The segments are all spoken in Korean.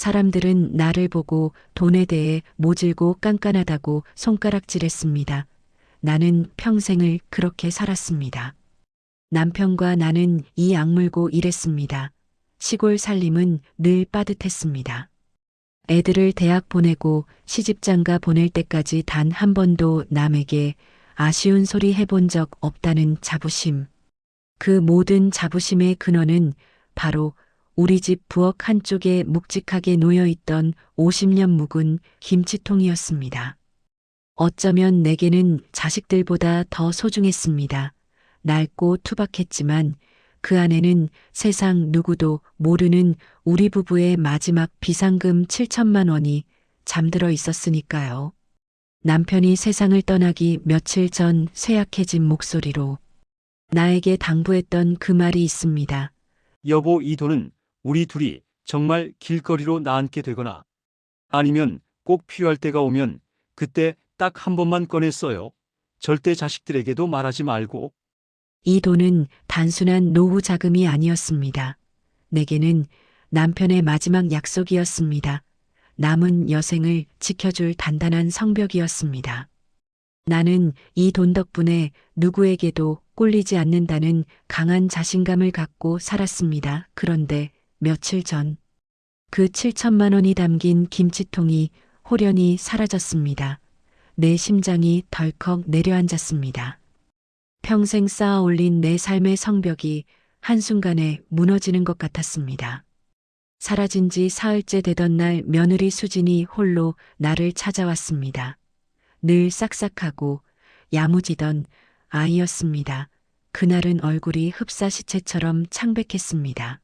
사람들은 나를 보고 돈에 대해 모질고 깐깐하다고 손가락질했습니다. 나는 평생을 그렇게 살았습니다. 남편과 나는 이 악물고 일했습니다. 시골 살림은 늘 빠듯했습니다. 애들을 대학 보내고 시집장가 보낼 때까지 단 한 번도 남에게 아쉬운 소리 해본 적 없다는 자부심. 그 모든 자부심의 근원은 바로 우리 집 부엌 한쪽에 묵직하게 놓여 있던 50년 묵은 김치통이었습니다. 어쩌면 내게는 자식들보다 더 소중했습니다. 낡고 투박했지만 그 안에는 세상 누구도 모르는 우리 부부의 마지막 비상금 7천만 원이 잠들어 있었으니까요. 남편이 세상을 떠나기 며칠 전 쇠약해진 목소리로 나에게 당부했던 그 말이 있습니다. 여보, 이 돈은 우리 둘이 정말 길거리로 나앉게 되거나 아니면 꼭 필요할 때가 오면 그때 딱 한 번만 꺼내 써요. 절대 자식들에게도 말하지 말고. 이 돈은 단순한 노후 자금이 아니었습니다. 내게는 남편의 마지막 약속이었습니다. 남은 여생을 지켜줄 단단한 성벽이었습니다. 나는 이 돈 덕분에 누구에게도 꼴리지 않는다는 강한 자신감을 갖고 살았습니다. 그런데 며칠 전 그 7천만 원이 담긴 김치통이 호련히 사라졌습니다. 내 심장이 덜컥 내려앉았습니다. 평생 쌓아 올린 내 삶의 성벽이 한순간에 무너지는 것 같았습니다. 사라진 지 사흘째 되던 날 며느리 수진이 홀로 나를 찾아왔습니다. 늘 싹싹하고 야무지던 아이였습니다. 그날은 얼굴이 흡사 시체처럼 창백했습니다.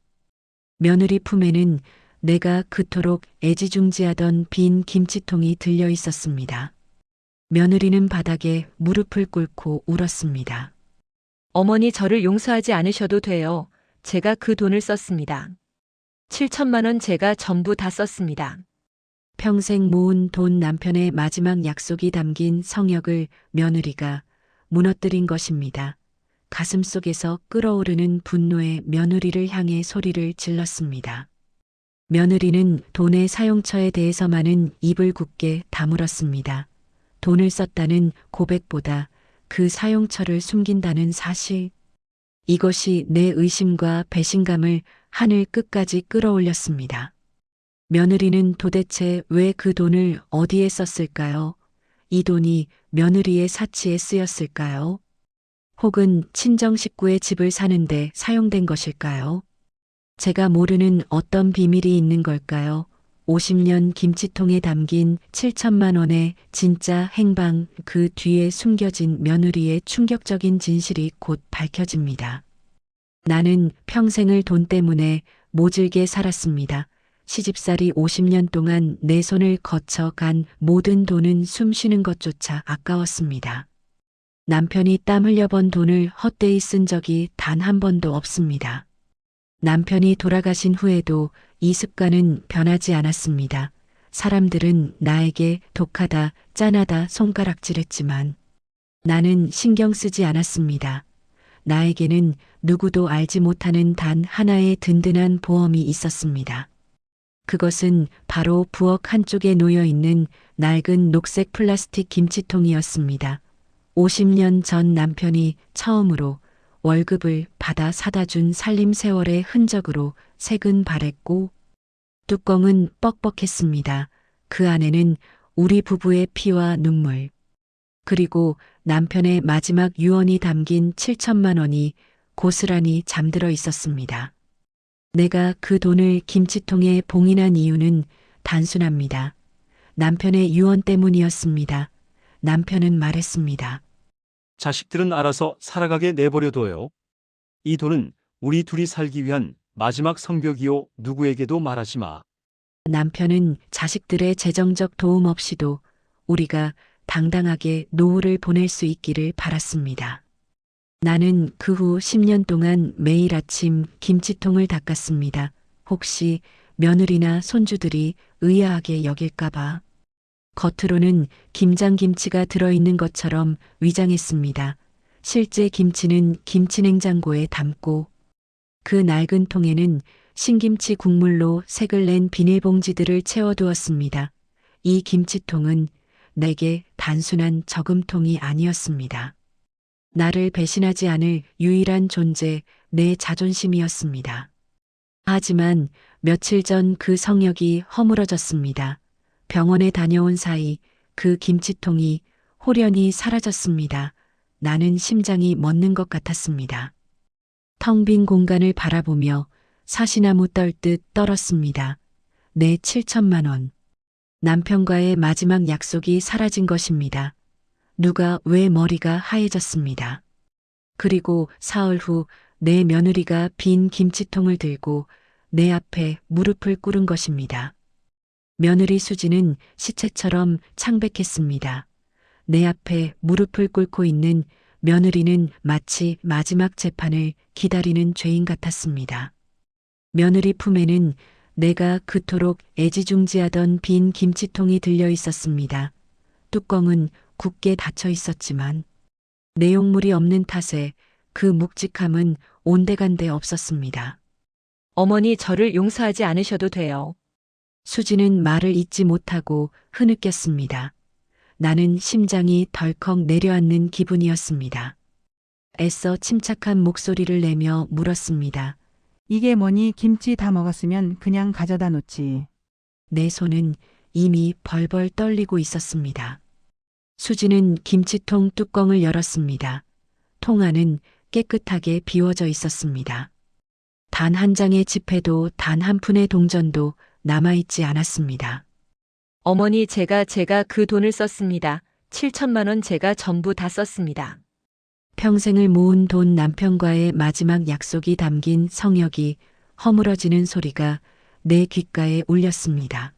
며느리 품에는 내가 그토록 애지중지하던 빈 김치통이 들려 있었습니다. 며느리는 바닥에 무릎을 꿇고 울었습니다. 어머니 저를 용서하지 않으셔도 돼요. 제가 그 돈을 썼습니다. 7천만 원 제가 전부 다 썼습니다. 평생 모은 돈 남편의 마지막 약속이 담긴 성역을 며느리가 무너뜨린 것입니다. 가슴 속에서 끓어오르는 분노의 며느리를 향해 소리를 질렀습니다. 며느리는 돈의 사용처에 대해서만은 입을 굳게 다물었습니다. 돈을 썼다는 고백보다 그 사용처를 숨긴다는 사실. 이것이 내 의심과 배신감을 하늘 끝까지 끌어올렸습니다. 며느리는 도대체 왜 그 돈을 어디에 썼을까요? 이 돈이 며느리의 사치에 쓰였을까요? 혹은 친정 식구의 집을 사는데 사용된 것일까요? 제가 모르는 어떤 비밀이 있는 걸까요? 50년 김치통에 담긴 7천만 원의 진짜 행방 그 뒤에 숨겨진 며느리의 충격적인 진실이 곧 밝혀집니다. 나는 평생을 돈 때문에 모질게 살았습니다. 시집살이 50년 동안 내 손을 거쳐 간 모든 돈은 숨 쉬는 것조차 아까웠습니다. 남편이 땀 흘려 번 돈을 헛되이 쓴 적이 단 한 번도 없습니다. 남편이 돌아가신 후에도 이 습관은 변하지 않았습니다. 사람들은 나에게 독하다, 짠하다 손가락질했지만 나는 신경 쓰지 않았습니다. 나에게는 누구도 알지 못하는 단 하나의 든든한 보험이 있었습니다. 그것은 바로 부엌 한쪽에 놓여 있는 낡은 녹색 플라스틱 김치통이었습니다. 50년 전 남편이 처음으로 월급을 받아 사다 준 살림 세월의 흔적으로 색은 바랬고 뚜껑은 뻑뻑했습니다. 그 안에는 우리 부부의 피와 눈물 그리고 남편의 마지막 유언이 담긴 7천만 원이 고스란히 잠들어 있었습니다. 내가 그 돈을 김치통에 봉인한 이유는 단순합니다. 남편의 유언 때문이었습니다. 남편은 말했습니다. 자식들은 알아서 살아가게 내버려둬요. 이 돈은 우리 둘이 살기 위한 마지막 성벽이요. 누구에게도 말하지 마. 남편은 자식들의 재정적 도움 없이도 우리가 당당하게 노후를 보낼 수 있기를 바랐습니다. 나는 그 후 10년 동안 매일 아침 김치통을 닦았습니다. 혹시 며느리나 손주들이 의아하게 여길까봐. 겉으로는 김장김치가 들어있는 것처럼 위장했습니다. 실제 김치는 김치냉장고에 담고 그 낡은 통에는 신김치 국물로 색을 낸 비닐봉지들을 채워두었습니다. 이 김치통은 내게 단순한 저금통이 아니었습니다. 나를 배신하지 않을 유일한 존재, 내 자존심이었습니다. 하지만 며칠 전 그 성역이 허물어졌습니다. 병원에 다녀온 사이 그 김치통이 호련히 사라졌습니다. 나는 심장이 멎는 것 같았습니다. 텅 빈 공간을 바라보며 사시나무 떨듯 떨었습니다. 내 7천만 원. 남편과의 마지막 약속이 사라진 것입니다. 누가 왜 머리가 하얘졌습니다. 그리고 사흘 후 내 며느리가 빈 김치통을 들고 내 앞에 무릎을 꿇은 것입니다. 며느리 수지는 시체처럼 창백했습니다. 내 앞에 무릎을 꿇고 있는 며느리는 마치 마지막 재판을 기다리는 죄인 같았습니다. 며느리 품에는 내가 그토록 애지중지하던 빈 김치통이 들려 있었습니다. 뚜껑은 굳게 닫혀 있었지만 내용물이 없는 탓에 그 묵직함은 온데간데 없었습니다. 어머니 저를 용서하지 않으셔도 돼요. 수지는 말을 잇지 못하고 흐느꼈습니다. 나는 심장이 덜컥 내려앉는 기분이었습니다. 애써 침착한 목소리를 내며 물었습니다. 이게 뭐니 김치 다 먹었으면 그냥 가져다 놓지. 내 손은 이미 벌벌 떨리고 있었습니다. 수지는 김치통 뚜껑을 열었습니다. 통 안은 깨끗하게 비워져 있었습니다. 단 한 장의 지폐도 단 한 푼의 동전도 남아있지 않았습니다. 어머니 제가 제가 그 돈을 썼습니다. 7천만 원 제가 전부 다 썼습니다. 평생을 모은 돈 남편과의 마지막 약속이 담긴 성역이 허물어지는 소리가 내 귓가에 울렸습니다.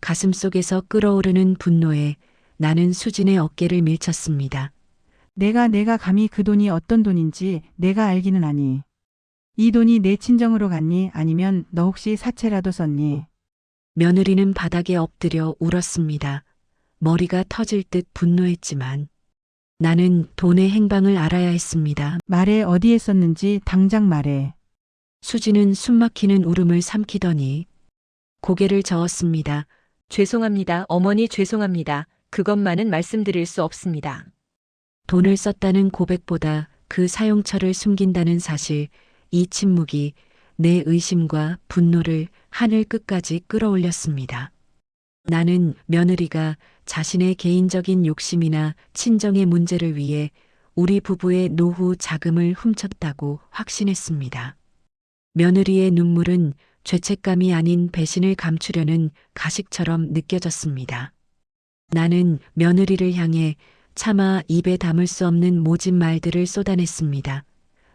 가슴 속에서 끓어오르는 분노에 나는 수진의 어깨를 밀쳤습니다. 내가 내가 감히 그 돈이 어떤 돈인지 내가 알기는 아니. 이 돈이 내 친정으로 갔니 아니면 너 혹시 사채라도 썼니? 며느리는 바닥에 엎드려 울었습니다. 머리가 터질 듯 분노했지만 나는 돈의 행방을 알아야 했습니다. 말해 어디에 썼는지 당장 말해. 수지는 숨막히는 울음을 삼키더니 고개를 저었습니다. 죄송합니다. 어머니 죄송합니다. 그것만은 말씀드릴 수 없습니다. 돈을 썼다는 고백보다 그 사용처를 숨긴다는 사실, 이 침묵이 내 의심과 분노를 하늘 끝까지 끌어올렸습니다. 나는 며느리가 자신의 개인적인 욕심이나 친정의 문제를 위해 우리 부부의 노후 자금을 훔쳤다고 확신했습니다. 며느리의 눈물은 죄책감이 아닌 배신을 감추려는 가식처럼 느껴졌습니다. 나는 며느리를 향해 차마 입에 담을 수 없는 모진 말들을 쏟아냈습니다.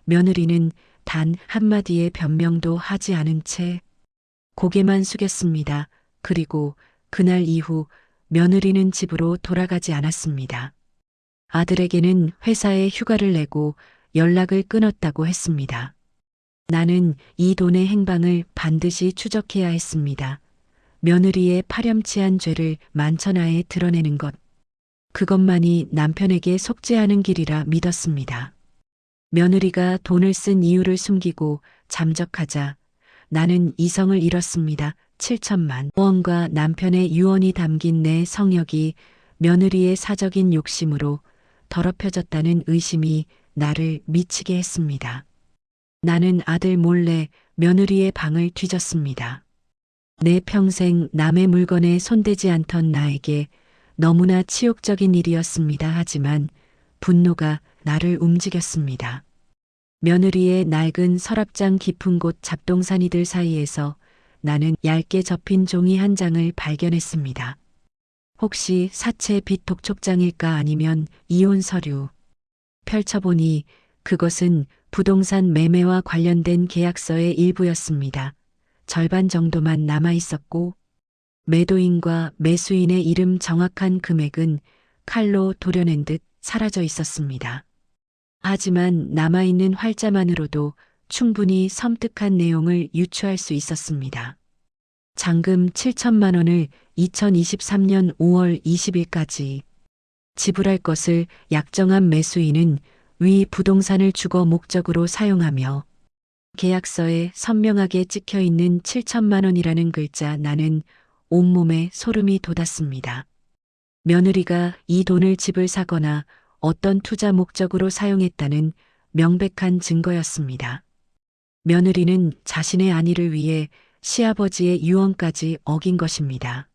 며느리는 단 한마디의 변명도 하지 않은 채 고개만 숙였습니다. 그리고 그날 이후 며느리는 집으로 돌아가지 않았습니다. 아들에게는 회사에 휴가를 내고 연락을 끊었다고 했습니다. 나는 이 돈의 행방을 반드시 추적해야 했습니다. 며느리의 파렴치한 죄를 만천하에 드러내는 것. 그것만이 남편에게 속죄하는 길이라 믿었습니다. 며느리가 돈을 쓴 이유를 숨기고 잠적하자 나는 이성을 잃었습니다. 7천만 원과 남편의 유언이 담긴 내 성역이 며느리의 사적인 욕심으로 더럽혀졌다는 의심이 나를 미치게 했습니다. 나는 아들 몰래 며느리의 방을 뒤졌습니다. 내 평생 남의 물건에 손대지 않던 나에게 너무나 치욕적인 일이었습니다. 하지만 분노가 나를 움직였습니다. 며느리의 낡은 서랍장 깊은 곳 잡동사니들 사이에서 나는 얇게 접힌 종이 한 장을 발견했습니다. 혹시 사채 빚 독촉장일까 아니면 이혼 서류. 펼쳐보니 그것은 부동산 매매와 관련된 계약서의 일부였습니다. 절반 정도만 남아 있었고 매도인과 매수인의 이름 정확한 금액은 칼로 도려낸 듯 사라져 있었습니다. 하지만 남아있는 활자만으로도 충분히 섬뜩한 내용을 유추할 수 있었습니다. 잔금 7천만 원을 2023년 5월 20일까지 지불할 것을 약정한 매수인은 위 부동산을 주거 목적으로 사용하며 계약서에 선명하게 찍혀 있는 7천만 원이라는 글자 나는 온몸에 소름이 돋았습니다. 며느리가 이 돈을 집을 사거나 어떤 투자 목적으로 사용했다는 명백한 증거였습니다. 며느리는 자신의 안위를 위해 시아버지의 유언까지 어긴 것입니다.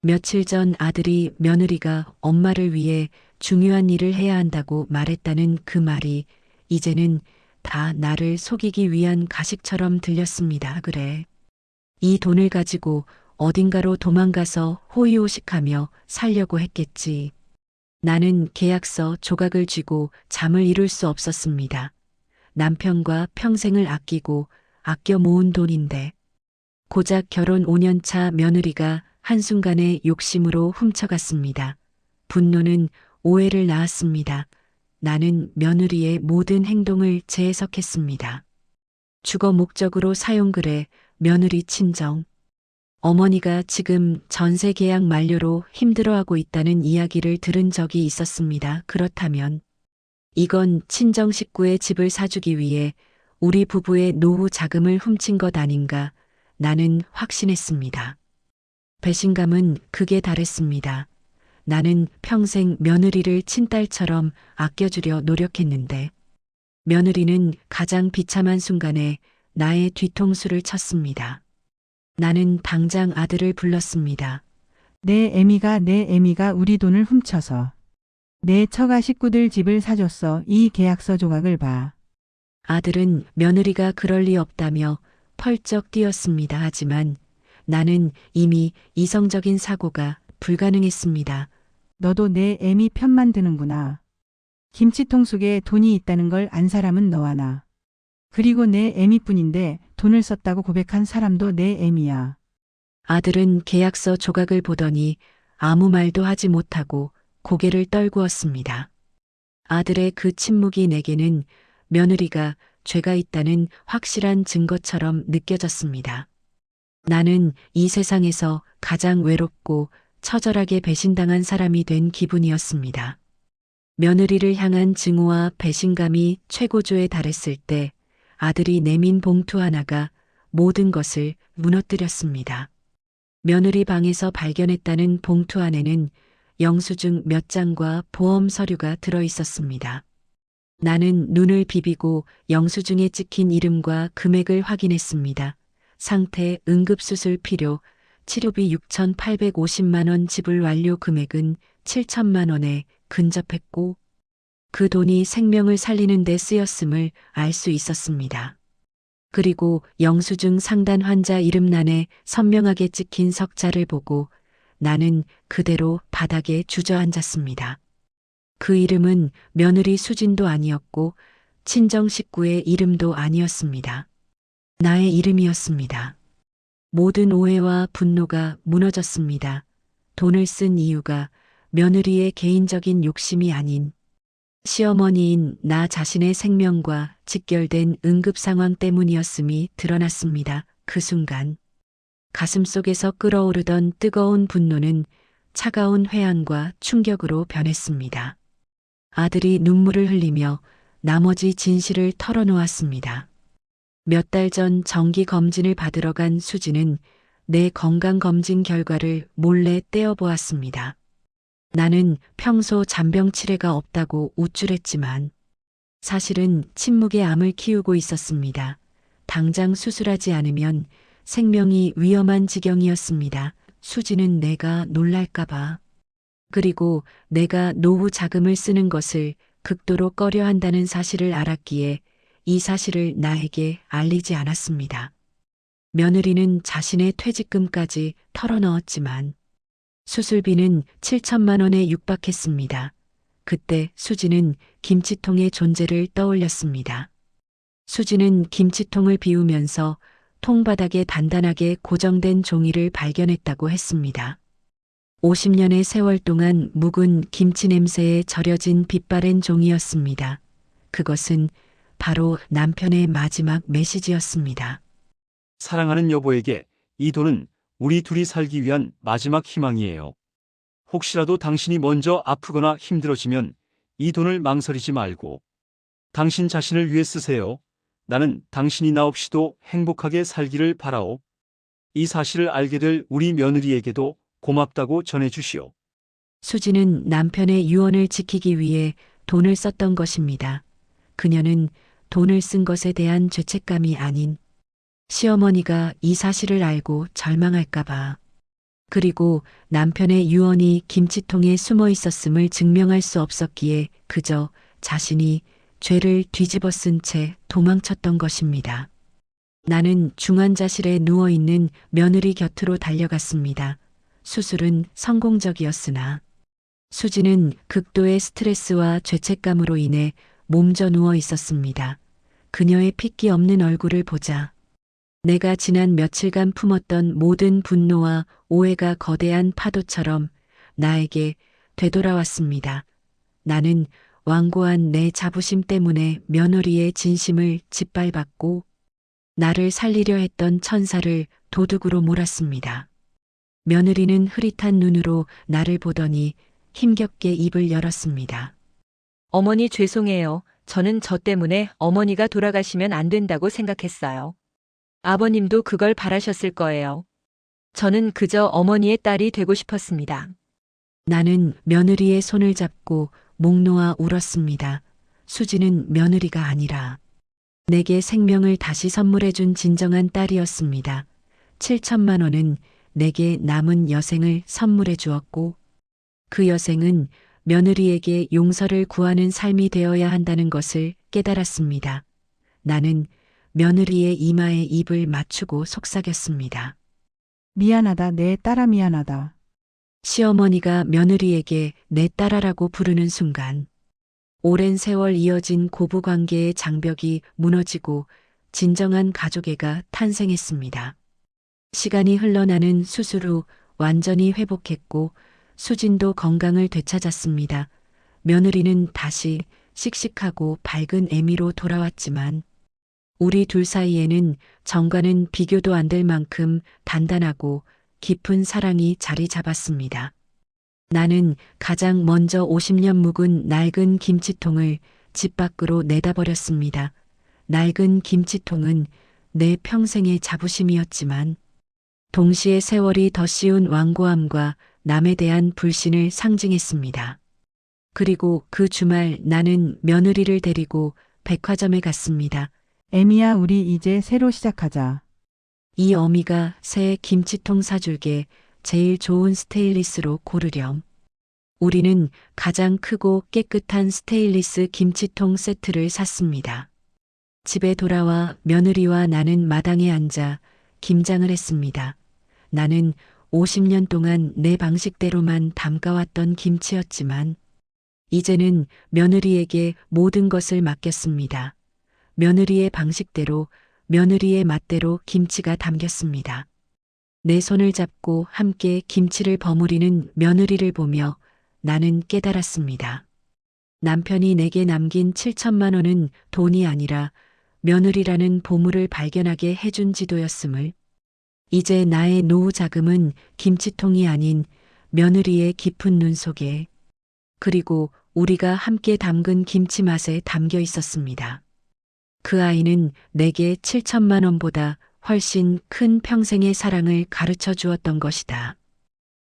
며칠 전 아들이 며느리가 엄마를 위해 중요한 일을 해야 한다고 말했다는 그 말이 이제는 다 나를 속이기 위한 가식처럼 들렸습니다. 그래. 이 돈을 가지고 어딘가로 도망가서 호의호식하며 살려고 했겠지. 나는 계약서 조각을 쥐고 잠을 이룰 수 없었습니다. 남편과 평생을 아끼고 아껴 모은 돈인데 고작 결혼 5년차 며느리가 한순간에 욕심으로 훔쳐갔습니다. 분노는 오해를 낳았습니다. 나는 며느리의 모든 행동을 재해석했습니다. 주거 목적으로 사용글에 며느리 친정. 어머니가 지금 전세 계약 만료로 힘들어하고 있다는 이야기를 들은 적이 있었습니다. 그렇다면 이건 친정 식구의 집을 사주기 위해 우리 부부의 노후 자금을 훔친 것 아닌가 나는 확신했습니다. 배신감은 극에 달했습니다. 나는 평생 며느리를 친딸처럼 아껴주려 노력했는데 며느리는 가장 비참한 순간에 나의 뒤통수를 쳤습니다. 나는 당장 아들을 불렀습니다. 내 애미가 내 애미가 우리 돈을 훔쳐서 내 처가 식구들 집을 사줬어. 이 계약서 조각을 봐. 아들은 며느리가 그럴 리 없다며 펄쩍 뛰었습니다. 하지만 나는 이미 이성적인 사고가 불가능했습니다. 너도 내 애미 편만 드는구나. 김치통 속에 돈이 있다는 걸 안 사람은 너와 나. 그리고 내 애미뿐인데 돈을 썼다고 고백한 사람도 내 애미야. 아들은 계약서 조각을 보더니 아무 말도 하지 못하고 고개를 떨구었습니다. 아들의 그 침묵이 내게는 며느리가 죄가 있다는 확실한 증거처럼 느껴졌습니다. 나는 이 세상에서 가장 외롭고 처절하게 배신당한 사람이 된 기분이었습니다. 며느리를 향한 증오와 배신감이 최고조에 달했을 때 아들이 내민 봉투 하나가 모든 것을 무너뜨렸습니다. 며느리 방에서 발견했다는 봉투 안에는 영수증 몇 장과 보험 서류가 들어 있었습니다. 나는 눈을 비비고 영수증에 찍힌 이름과 금액을 확인했습니다. 상태 응급수술 필요 치료비 6,850만 원 지불 완료 금액은 7천만 원에 근접했고 그 돈이 생명을 살리는 데 쓰였음을 알 수 있었습니다. 그리고 영수증 상단 환자 이름란에 선명하게 찍힌 석자를 보고 나는 그대로 바닥에 주저앉았습니다. 그 이름은 며느리 수진도 아니었고 친정 식구의 이름도 아니었습니다. 나의 이름이었습니다. 모든 오해와 분노가 무너졌습니다. 돈을 쓴 이유가 며느리의 개인적인 욕심이 아닌 시어머니인 나 자신의 생명과 직결된 응급 상황 때문이었음이 드러났습니다. 그 순간 가슴 속에서 끓어오르던 뜨거운 분노는 차가운 회한과 충격으로 변했습니다. 아들이 눈물을 흘리며 나머지 진실을 털어놓았습니다. 몇 달 전 정기 검진을 받으러 간 수지는 내 건강 검진 결과를 몰래 떼어보았습니다. 나는 평소 잔병 치레가 없다고 우쭐했지만 사실은 침묵의 암을 키우고 있었습니다. 당장 수술하지 않으면 생명이 위험한 지경이었습니다. 수지는 내가 놀랄까봐. 그리고 내가 노후 자금을 쓰는 것을 극도로 꺼려 한다는 사실을 알았기에 이 사실을 나에게 알리지 않았습니다. 며느리는 자신의 퇴직금까지 털어넣었지만 수술비는 7천만 원에 육박했습니다. 그때 수지는 김치통의 존재를 떠올렸습니다. 수지는 김치통을 비우면서 통바닥에 단단하게 고정된 종이를 발견했다고 했습니다. 50년의 세월 동안 묵은 김치 냄새에 절여진 빛바랜 종이였습니다. 그것은 바로 남편의 마지막 메시지였습니다. 사랑하는 여보에게 이 돈은 우리 둘이 살기 위한 마지막 희망이에요. 혹시라도 당신이 먼저 아프거나 힘들어지면 이 돈을 망설이지 말고 당신 자신을 위해 쓰세요. 나는 당신이 나 없이도 행복하게 살기를 바라오. 이 사실을 알게 될 우리 며느리에게도 고맙다고 전해주시오. 수지는 남편의 유언을 지키기 위해 돈을 썼던 것입니다. 그녀는 돈을 쓴 것에 대한 죄책감이 아닌 시어머니가 이 사실을 알고 절망할까봐 그리고 남편의 유언이 김치통에 숨어 있었음을 증명할 수 없었기에 그저 자신이 죄를 뒤집어 쓴 채 도망쳤던 것입니다. 나는 중환자실에 누워 있는 며느리 곁으로 달려갔습니다. 수술은 성공적이었으나 수지는 극도의 스트레스와 죄책감으로 인해 몸져 누워 있었습니다. 그녀의 핏기 없는 얼굴을 보자 내가 지난 며칠간 품었던 모든 분노와 오해가 거대한 파도처럼 나에게 되돌아왔습니다. 나는 완고한 내 자부심 때문에 며느리의 진심을 짓밟았고 나를 살리려 했던 천사를 도둑으로 몰았습니다. 며느리는 흐릿한 눈으로 나를 보더니 힘겹게 입을 열었습니다. 어머니 죄송해요. 저는 저 때문에 어머니가 돌아가시면 안 된다고 생각했어요. 아버님도 그걸 바라셨을 거예요. 저는 그저 어머니의 딸이 되고 싶었습니다. 나는 며느리의 손을 잡고 목 놓아 울었습니다. 수지는 며느리가 아니라 내게 생명을 다시 선물해준 진정한 딸이었습니다. 7천만 원은 내게 남은 여생을 선물해 주었고 그 여생은 며느리에게 용서를 구하는 삶이 되어야 한다는 것을 깨달았습니다. 나는 며느리의 이마에 입을 맞추고 속삭였습니다. 미안하다. 내 딸아 미안하다. 시어머니가 며느리에게 내 딸아라고 부르는 순간 오랜 세월 이어진 고부 관계의 장벽이 무너지고 진정한 가족애가 탄생했습니다. 시간이 흘러나는 수술 후 완전히 회복했고 수진도 건강을 되찾았습니다. 며느리는 다시 씩씩하고 밝은 애미로 돌아왔지만 우리 둘 사이에는 정과는 비교도 안 될 만큼 단단하고 깊은 사랑이 자리 잡았습니다. 나는 가장 먼저 50년 묵은 낡은 김치통을 집 밖으로 내다버렸습니다. 낡은 김치통은 내 평생의 자부심이었지만 동시에 세월이 더 씌운 완고함과 남에 대한 불신을 상징했습니다. 그리고 그 주말 나는 며느리를 데리고 백화점에 갔습니다. 애미야 우리 이제 새로 시작하자. 이 어미가 새 김치통 사줄게 제일 좋은 스테인리스로 고르렴. 우리는 가장 크고 깨끗한 스테인리스 김치통 세트를 샀습니다. 집에 돌아와 며느리와 나는 마당에 앉아 김장을 했습니다. 나는 50년 동안 내 방식대로만 담가왔던 김치였지만 이제는 며느리에게 모든 것을 맡겼습니다. 며느리의 방식대로 며느리의 맛대로 김치가 담겼습니다. 내 손을 잡고 함께 김치를 버무리는 며느리를 보며 나는 깨달았습니다. 남편이 내게 남긴 7천만 원은 돈이 아니라 며느리라는 보물을 발견하게 해준 지도였음을 이제 나의 노후 자금은 김치통이 아닌 며느리의 깊은 눈 속에 그리고 우리가 함께 담근 김치 맛에 담겨 있었습니다. 그 아이는 내게 7천만 원보다 훨씬 큰 평생의 사랑을 가르쳐 주었던 것이다.